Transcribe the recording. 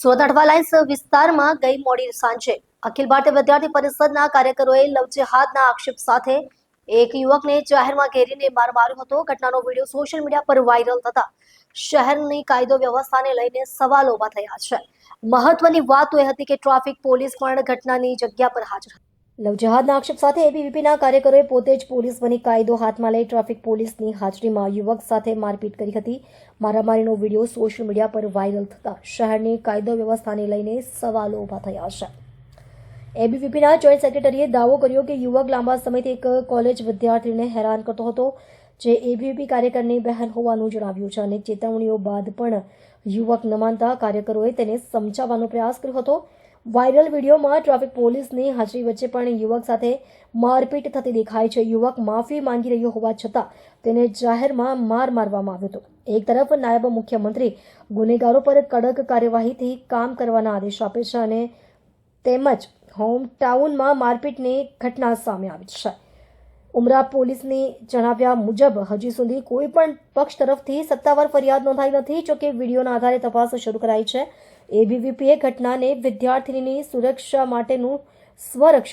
સુરત વિસ્તારમાં ગઈ મોડી સાંજે અખિલ ભારતીય વિદ્યાર્થી પરિષદના કાર્યકરોએ લવજેહાદના આક્ષેપ સાથે એક યુવકને જાહેરમાં ઘેરીને માર માર્યો હતો. ઘટનાનો વીડિયો સોશિયલ મીડિયા પર વાયરલ થતા શહેરની કાયદો વ્યવસ્થાને લઈને સવાલો ઊભા થયા છે. મહત્વની વાત એ હતી કે ટ્રાફિક પોલીસ પણ ઘટનાની જગ્યા પર હાજર હતી. લવ જહાદના આક્ષેપ સાથે એબીવીપીના કાર્યકરોએ પોતે જ પોલીસ બની કાયદો હાથમાં લઈ ટ્રાફિક પોલીસની હાજરીમાં યુવક સાથે મારપીટ કરી હતી. મારામારીનો વીડિયો સોશિયલ મીડિયા પર વાયરલ થતા શહેરની કાયદો વ્યવસ્થાને લઈને સવાલો ઊભા થયા છે. એબીવીપીના જોઈન્ટ સેક્રેટરીએ દાવો કર્યો કે યુવક લાંબા સમયથી એક કોલેજ વિદ્યાર્થીને હેરાન કરતો હતો, જે એબીવીપી કાર્યકરની બહેન હોવાનું જણાવ્યું છે અને ચેતવણીઓ બાદ પણ યુવક ન માનતા કાર્યકરોએ તેને સમજાવવાનો પ્રયાસ કર્યો હતો. વાયરલ વિડીયોમાં ટ્રાફિક પોલીસની હાજરી વચ્ચે પણ યુવક સાથે મારપીટ થતી દેખાય છે. યુવક માફી માંગી રહ્યો હોવા છતાં તેને જાહેરમાં માર મારવામાં આવ્યો હતો. એક તરફ નાયબ મુખ્યમંત્રી ગુનેગારો પર કડક કાર્યવાહીથી કામ કરવાના આદેશ આપે છે અને તેમજ હોમ ટાઉનમાં મારપીટની ઘટના સામે આવી છે. ઉમરા પોલીસની જણાવ્યા મુજબ, હજી સુધી કોઈ પણ પક્ષ તરફથી સત્તાવાર ફરિયાદ નોંધાઈ નથી જોકે વિડીયોના આધારે તપાસ શરૂ કરાઈ છે. એબીવીપીએ ઘટનાને વિદ્યાર્થીનીની સુરક્ષા માટેનું સ્વરક્ષણ